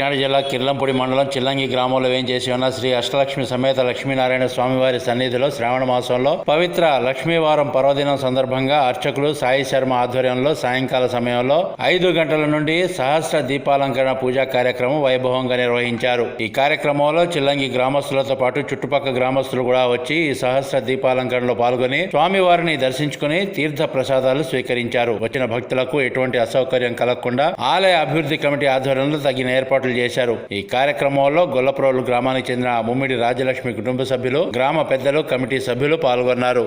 కాకినాడ జిల్లా కిర్లంపూడి మండలం చిల్లంగి గ్రామంలో వేంచేసి ఉన్న శ్రీ అష్టలక్ష్మి సమేత లక్ష్మీనారాయణ స్వామివారి సన్నిధిలో శ్రావణ మాసంలో పవిత్ర లక్ష్మీవారం పర్వదినం సందర్భంగా అర్చకులు సాయి శర్మ ఆధ్వర్యంలో సాయంకాల సమయంలో ఐదు గంటల నుండి సహస్ర దీపాలంకరణ పూజా కార్యక్రమం వైభవంగా నిర్వహించారు. ఈ కార్యక్రమంలో చిల్లంగి గ్రామస్తులతో పాటు చుట్టుపక్కల గ్రామస్తులు కూడా వచ్చి ఈ సహస్ర దీపాలంకరణలో పాల్గొని స్వామివారిని దర్శించుకుని తీర్థ ప్రసాదాలు స్వీకరించారు. వచ్చిన భక్తులకు ఎటువంటి అసౌకర్యం కలగకుండా ఆలయ అభివృద్ధి కమిటీ ఆధ్వర్యంలో తగిన ఏర్పాట్లు చేశారు. ఈ కార్యక్రమంలో గొల్లప్రోలు గ్రామానికి చెందిన ముమ్మిడి రాజలక్ష్మి కుటుంబ సభ్యులు గ్రామ పెద్దలు కమిటీ సభ్యులు పాల్గొన్నారు.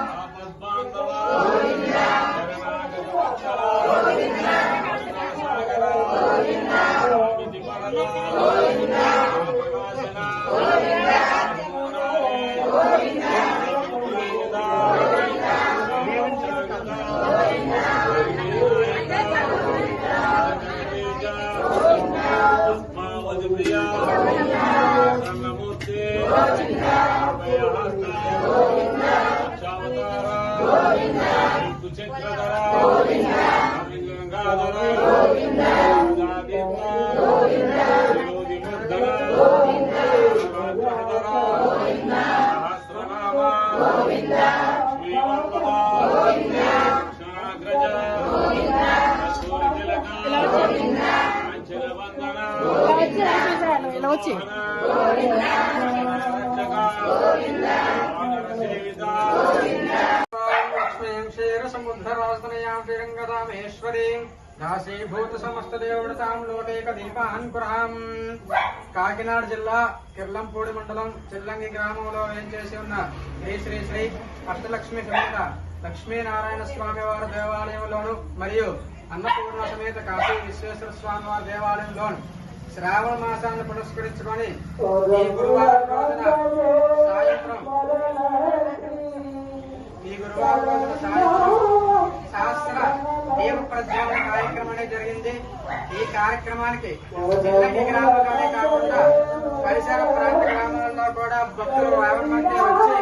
అమరే తల్లి ఇలా వచ్చి గోవింద. క్షీరసముద్ధరాస్తనయాం శ్రీరంగదామేశ్వరీం దాసీభూత సమస్త దేవుడతాం లోకేక దీపాన్ పురాం కాకినాడ జిల్లా కిర్లంపూడి మండలం చిల్లంగి గ్రామంలో వేంచేసి ఉన్న శ్రీ శ్రీ శ్రీ అష్టలక్ష్మి సమేత లక్ష్మీనారాయణ స్వామి వారి దేవాలయంలోను మరియు అన్నపూర్ణ సమేత కాశీ విశ్వేశ్వర స్వామి వారి దేవాలయంలోను శ్రావణ మాసాన్ని పురస్కరించుకొని ఈ గురువారం రోజున సాయంత్రం ఈ గురువారం రోజున సాయంత్రం సంవత్సర దీప ప్రజ్వలన కార్యక్రమం అనేది జరిగింది. ఈ కార్యక్రమానికి చిల్లంగి గ్రామంలోనే కాకుండా పరిసర ప్రాంత గ్రామాలలో కూడా భక్తులు యాభై మంది వచ్చి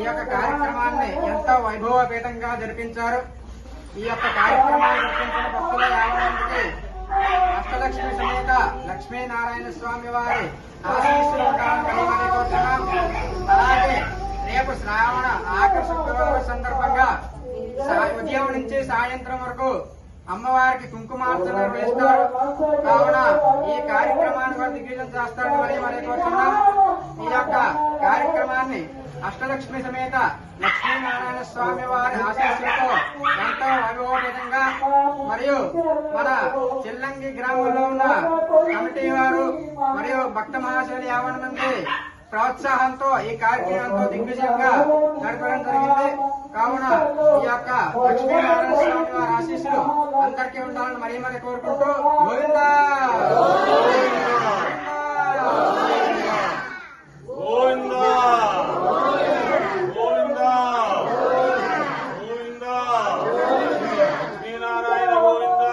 ఈ యొక్క కార్యక్రమాన్ని ఎంతో వైభవపేతంగా జరిపించారు. ఈ యొక్క కార్యక్రమాన్ని జరిపించిన భక్తుల యాభై మందికి అష్టలక్ష్మి సమేత లక్ష్మీనారాయణ స్వామి వారి ఆశీస్సులు కలవాలని కోరుతున్నాం. అలాగే రేపు శ్రావణ ఆకర్షణ నుంచి సాయంత్రం వరకు అమ్మవారికి కుంకుమార్చన నిర్వహిస్తారు కావున ఈ కార్యక్రమాన్ని వారు దిగ్విజయం చేస్తారని మరి మరి కోరుతున్నాం ఈ యొక్క కార్యక్రమాన్ని అష్టలక్ష్మి సమేత లక్ష్మీనారాయణ స్వామి వారి ఆశీస్సులతో ఎంతో వైభవపేతంగా మరియు మన చిల్లంగి గ్రామంలో ఉన్న కమిటీ వారు మరియు భక్త మహాశయులు యాభై మంది ప్రోత్సాహంతో ఈ కార్యక్రమంతో దిగ్విజయంగా నడపడం జరిగింది కావున ఈ యొక్క లక్ష్మీనారాయణ స్వామి వారి ఆశీస్సులు అందరికీ ఉండాలని మరీ మరీ కోరుకుంటూ గోవిందా గోవిందా గోవిందా గోవిందా శ్రీనారాయణ గోవిందా